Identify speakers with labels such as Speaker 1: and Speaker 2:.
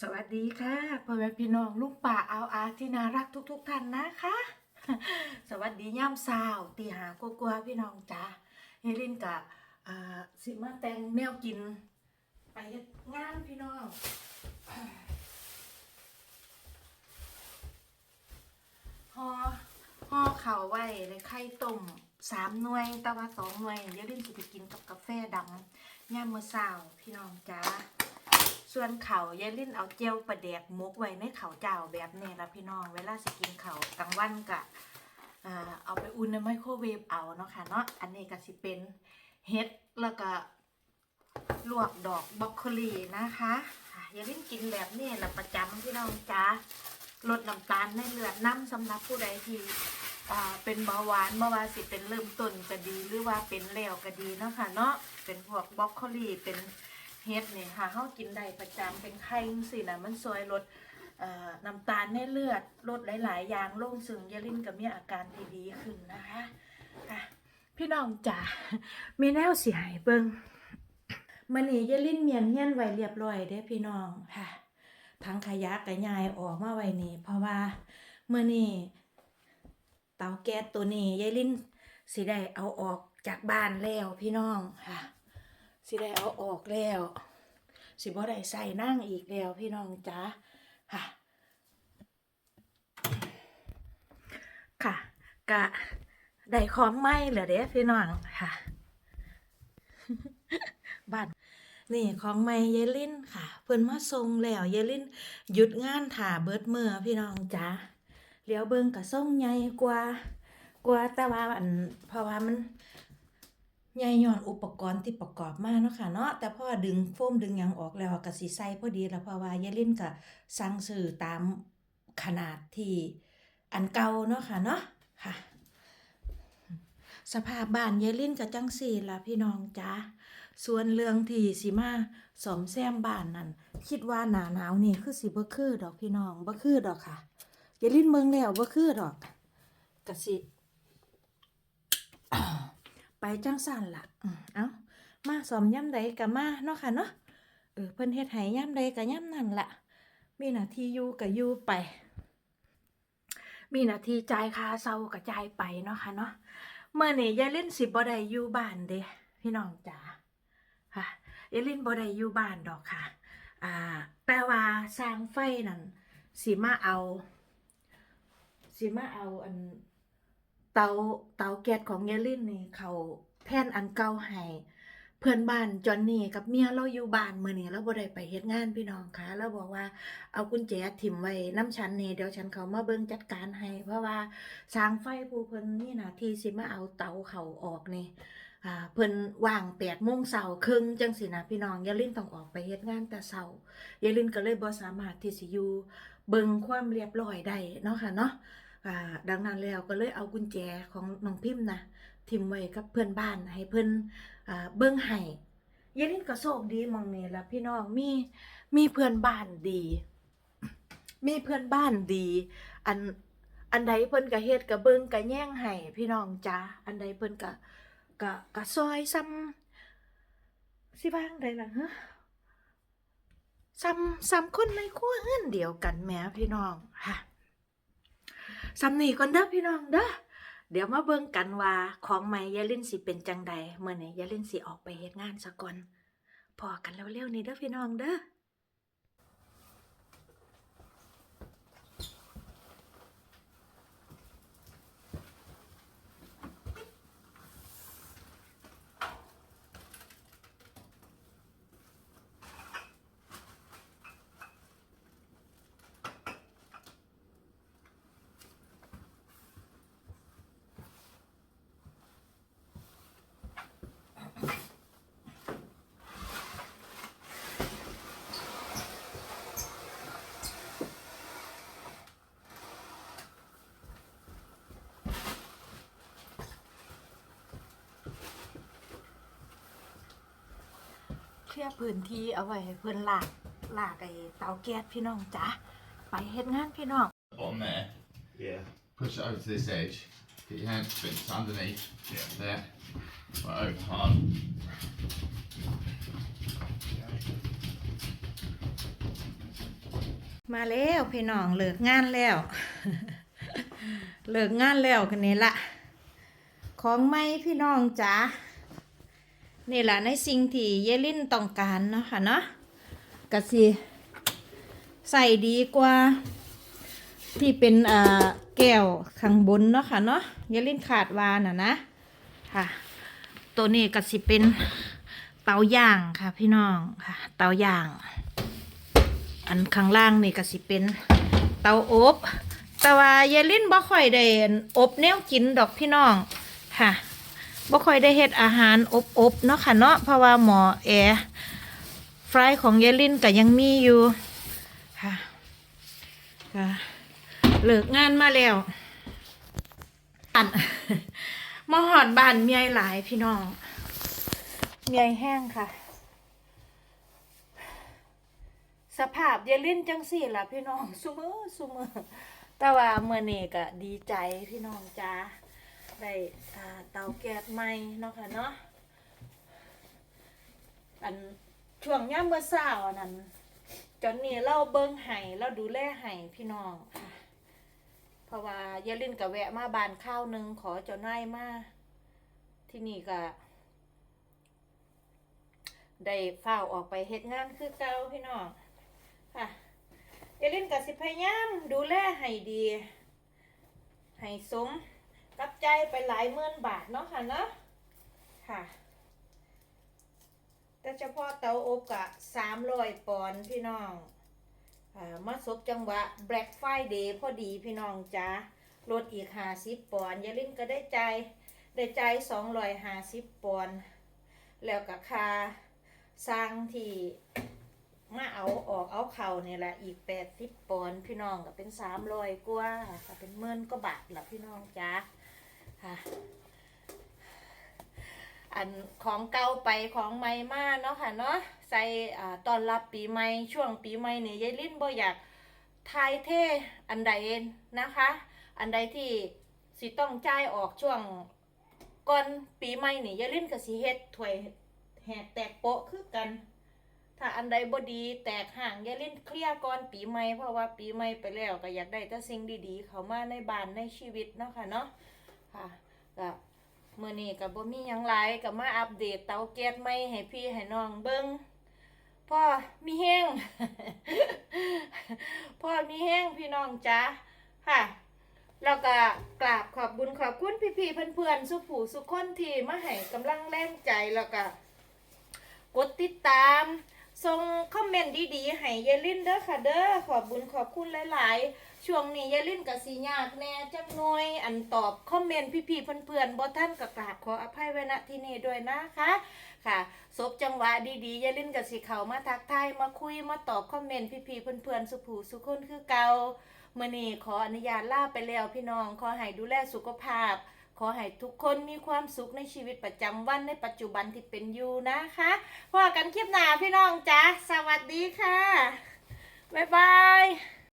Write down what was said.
Speaker 1: สวัสดีค่ะพ่อแม่พี่น้องลูกป่าเอาอาที่น่ารักทุกๆท่านนะคะ สวัสดีย่ำสาวตีหากลัวๆพี่น้องจ้าเฮลินกับสิมาแตงแนวกิน ไปเฮ็ดงานพี่น้องห่อห่อเข่าไว้เลยไข่ต้มสามหน่วยแต่ว่าสองหน่วยเยลินสิไปกินกับกาแฟดำย่ามมื้อเช้าพี่น้องจ้า ส่วนเขาวยายลิ่นเอาเจลประแดกมุกไว้ในเขาวเจ้าแบบนี้ละพี่น้อง เวลาสิกินเขาวกลางวันกะเอาไปอุ่นในไมโครเวฟเอาเนาะค่ะเนาะอันนี้ก็สิเป็นเฮ็ดแล้วก็ลวกดอกบรอกโคลีนะคะยายลิ่นกินแบบนี้ละประจำพี่น้องจ้าลดน้ำตาลในเลือดน้ำสำหรับผู้ใดที่เป็นเบาหวานเมื่อวานสิเป็นเริ่มต้นก็ดีหรือว่าเป็นแล้วก็ดีเนาะค่ะเนาะเป็นพวกบรอกโคลีเป็น เฮ็ดเนี่ยค่ะเขากินได้ประจำเป็นไข่สินะมันซอยลดน้ำตาลในเลือดลดหลาย ๆ อย่างโล่งซึ่งยาลินกับมีอาการที่ดีขึ้นนะคะะพี่น้องจ๋ามีแนวเสียหายเบิ่งมันนี่ยาลินเมียนเฮียนไว้เรียบร้อยเด้พี่น้องค่ะทั้งขยะกระยายออกมาไว้นี่ เพราะว่าเมื่อนี่เตาแก๊สตัวนี้ยายลินสิได้เอาออกจากบ้านแล้วพี่น้องค่ะ สิได้เอาออกแล้ว สิบ่ได้ใส่นั่งอีกแล้วพี่น้องจ้าค่ะค่ะกะได้ของใหม่เหรอเด้พี่น้องค่ะ บ้านนี่ของใหม่เยลินค่ะ เพิ่นมาส่งแล้วเยลินหยุดงานถ่าเบิดมือพี่น้องจ้าเลี้ยวเบิ่งกะส่งใหญ่กว่ากว่าแต่ว่าอันเพราะว่ามัน ใหญ่ย้อนอุปกรณ์ที่ประกอบมาเนาะค่ะเนาะแต่พอดึงโฟมดึงหยังออกแล้วก็สิใส่พอดีแล้วเพราะว่ายายลินก็สั่งซื้อตามขนาดที่อันเก่าเนาะค่ะเนาะค่ะ สภาพบ้านยายลินก็จังสี่ละพี่น้องจ้าส่วนเรื่องที่สิมาสอมแซมบ้านนั่นคิดว่าหนาหนาวนี่คือสิบ่คือดอกพี่น้องบ่คือดอกค่ะยายลินเมืองแล้วบ่คือดอกก็สิ ไปจังสั่นละอืมเอ้ามาสอมย่ำใดกับมาเนาะค่ะเนาะเออเพิ่นเฮ็ดให้ย่ำใดกับย่ำนั่นละมีหน้าที่อยู่กับอยู่ไป มีหน้าที่จ่ายค่าเซากับจ่ายไปเนาะค่ะเนาะเมื่อนี้ยายลินสิบ่ได้อยู่บ้านเด้พี่น้องจ๋าค่ะยายลินบ่ได้อยู่บ้านดอกค่ะอ่าแต่ว่าสร้างไฟนั่นสิมาเอาสิมาเอาอัน เตาเตาแก๊สของเยลินนี่เขาแท่นอันเก่าให้เพื่อนบ้านจอนนี่กับเมียเราอยู่บ้านมื้อนี้เราบ่ได้ไปเฮ็ดงานพี่น้องค่ะเราบอกว่าเอากุญแจถิ่มไว้น้ำฉันนี่เดี๋ยวฉันเขามาเบิ่งจัดการให้ เพราะว่าสร้างไฟผู้เพิ่นนี่หน้าที่สิมาเอาเตาเขาออกนี่อ่าเพิ่นว่าง8โมงเช้าครึ่งจังสินะพี่น้องยายลินต้องออกไปเฮ็ดงานแต่เช้ายายลินก็เลยบ่สามารถที่สิอยู่เบิ่งความเรียบร้อยได้เนาะค่ะเนาะ ดังนั้นแล้วก็เลยเอากุญแจของน้องพิมพ์นะทิมไว้กับเพื่อนบ้านให้เพื่อนอเบิ้งให้ยายลินก็โชคดีมองนี่ละพี่น้องมีมีเพื่อนบ้านดี มีเพื่อนบ้านดี อันอันใดเพิ่นก็เฮ็ดก็เบิ่งก็แย่งให้พี่น้องจ้าอันใดเพิ่นก็ก็ก็ซอยซ้ำสิบ้างใดล่ะฮะซ้ำซ้ำคนในครัวเฮือนเดียวกันแหมพี่น้องค่ะ สำนีก่อนเด้อพี่น้องเด้อเดี๋ยวมาเบิ่งกันว่าของใหม่ยาลินสิเป็นจังใดเมื่อไหร่ยาลินสิออกไปเฮ็ดงานซะก่อนพอกันเร็วๆนี่เด้อพี่น้องเด้อ เคลียร์พื้นที่เอาไว้ให้เพิ่นลากลากไอ้เตาแก๊สพี่น้องจ้าไปเฮ็ดงานพี่น้อง
Speaker 2: bottom there.
Speaker 3: Yeah.
Speaker 2: Push it over to this edge. Get your hand fixed underneath. Yeah. There. Right over hard.
Speaker 1: มาแล้วพี่น้องเลิกงานแล้ว เลิกงานแล้วกันนี้ละ ของไม่พี่น้องจ๋า นี่แหละในสิ่งที่เยลินต้องการเนาะค่ะเนาะกะสิใส่ดีกว่า ที่เป็นเอ่อแก้วข้างบนเนาะค่ะเนาะเยลินขาดวาน่ะนะค่ะ ตัวนี้ก็สิเป็นเตาย่างค่ะพี่น้องค่ะ เตาย่าง อันข้างล่างนี่ก็สิเป็นเตาอบแต่ว่าเยลินบ่ค่อยได้อบแนวกินดอกพี่น้องค่ะ บ่ค่อยได้เฮ็ดอาหารอบๆเนาะค่ะเนาะเพราะว่าหมอแอร์ฟรายของเยลินก็ยังมีอยู่ค่ะค่ะเลิกงานมาแล้วอันมาหอดบ้านเมียหลายพี่น้องเมียแห้งค่ะ สภาพเยลินจังสี่ล่ะพี่น้องซุมือซุมือแต่ว่าเมื่อนี้ก็ดีใจพี่น้องจ้า ได้อ่าเตาแก๊สใหม่เนาะค่ะเนาะอันช่วงย่ามเมื่อเช้าอันนั้นจอนนี่เราเบิ้งไห้เราดูแลไห้พี่น้องค่ะ เพราะว่าเยลินกับแวะมาบานข้าวหนึ่งขอเจ้านายมาที่นี่ก็ได้เฝ้าออกไปเฮ็ดงานคือเก่าพี่น้องค่ะเอลินกับสิพยายามดูแลให้ดีให้สม กับใจไปหลายหมื่นบาทเนาะค่ะเนาะค่ะ แต่เฉพาะเตาอบกะสามร้อยปอนด์พี่น้องอ่ามาซบจังหวะ Black Friday พอดีพี่น้องจ้าลดอีกห้าสิบปอนด์เยลินก็ได้ใจได้ใจสองร้อยห้าสิบปอนด์แล้วกับค่าสร้างที่มาเอาออกเอาเข่าเนี่ยแหละอีกแปดสิบปอนด์พี่น้องก็เป็นสามร้อยกว่าก็เป็นหมื่นก็บาทละพี่น้องจ้า ค่ะ อันของเก่าไปของใหม่มาเนาะค่ะเนาะใส่ตอนรับปีใหม่ช่วงปีใหม่เนี่ยยายลิ้นบ่อยากทายเทอันใดนะคะ อันใดที่สิต้องจ่ายออกช่วงก่อนปีใหม่นี่ยายลิ้นก็สิเฮ็ดถวยแหกแตกโปะคือกัน ถ้าอันใดบ่ดีแตกห่างยาเล่นเคลียร์ก่อนปีใหม่เพราะว่าปีใหม่ไปแล้วก็อยากได้แต่สิ่งดีๆ เข้ามาในบ้านในชีวิตเนาะค่ะเนาะ ค่ะก็มื้อนี้ก็บ่มีหยังหลายก็มาอัปเดตเตาแก๊สใหม่ให้พี่ให้น้องเบิ่งพ่อมีแห้งพ่อมีแห้งพี่น้องจ้าค่ะแล้วก็กราบขอบบุญขอบคุณพี่ๆเพื่อนๆสุผู้สุขคนที่มาให้กำลังแรงใจแล้วก็กดติดตาม ส่งคอมเมนต์ดีๆให้ยายลินเด้อค่ะเด้อขอบบุญขอบคุณหลายๆ ช่วงนี้ยายลินกับสียากแน่จักหน่อย อันตอบคอมเมนต์พี่ๆเพื่อนๆบ่ท่านก็กราบขออภัยไว้ณที่นี่ด้วยนะคะค่ะศบจังหวะดีๆยายลินกับสีเขามาทักทายมาคุยมาตอบคอมเมนต์พี่ๆเพื่อนๆสุผูสุคนคือเก่ามื่อนี้ขออนุญาตลาไปแล้วพี่น้องขอให้ดูแลสุขภาพ ขอให้ทุกคนมีความสุขในชีวิตประจำวันในปัจจุบันที่เป็นอยู่นะคะพบกันคลิปหน้าพี่น้องจ้าสวัสดีค่ะบ๊ายบาย